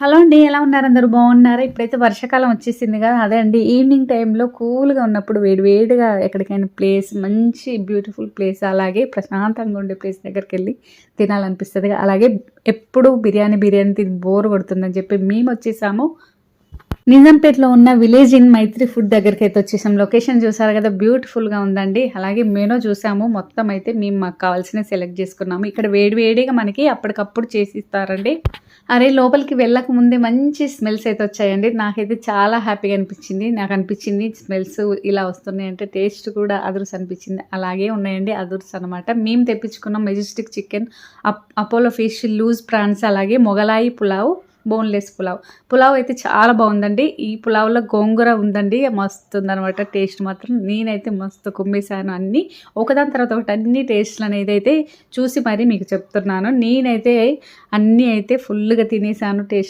Hello అండి ఎలా ఉన్నారు? అందరూ బాగున్నారా? ఇప్పుడైతే వర్షాకాలం వచ్చేసింది కదా అదే అండి. ఈవినింగ్ టైంలో కూల్గా ఉన్నప్పుడు వేడి వేడిగా ఎక్కడికైనా ప్లేస్ మంచి బ్యూటిఫుల్ ప్లేస్ అలాగే ప్రశాంతంగా ఉండే ప్లేస్ దగ్గరికి వెళ్ళి తినాలనిపిస్తుంది. అలాగే ఎప్పుడు బిర్యానీ బిర్యానీ తిని బోర్ కొడుతుందని చెప్పి మేము వచ్చేసాము. నిజాంపేట్లో ఉన్న విలేజ్ ఇన్ మైత్రి ఫుడ్ దగ్గరికి అయితే వచ్చేసాం. లొకేషన్ చూసారు కదా బ్యూటిఫుల్గా ఉందండి. అలాగే మెనూ చూసాము. మొత్తం అయితే మేము మాకు కావాల్సిన సెలెక్ట్ చేసుకున్నాము. ఇక్కడ వేడి వేడిగా మనకి అప్పటికప్పుడు చేసి ఇస్తారండి. అరే లోపలికి వెళ్ళక ముందే మంచి స్మెల్స్ అయితే వచ్చాయండి. నాకైతే చాలా హ్యాపీగా అనిపించింది. నాకు అనిపించింది స్మెల్స్ ఇలా వస్తున్నాయంటే టేస్ట్ కూడా అదుర్స్ అనిపించింది. అలాగే ఉన్నాయండి అదుర్స్ అనమాట మేము తెప్పించుకున్నాం Majestic chicken Apollo fish loose prawns అలాగే మొగలాయి పులావ్ బోన్లెస్ పులావ్. పులావ్ అయితే చాలా బాగుందండి. ఈ పులావ్లో గోంగూర ఉందండి. మస్తు ఉందనమాట టేస్ట్ మాత్రం నేనైతే మస్తు కుమ్మేశాను అన్నీ. ఒకదాని తర్వాత ఒకటి అన్ని టేస్ట్లు అనేది అయితే చూసి మరీ మీకు చెప్తున్నాను. నేనైతే అన్నీ అయితే ఫుల్గా తినేసాను టేస్ట్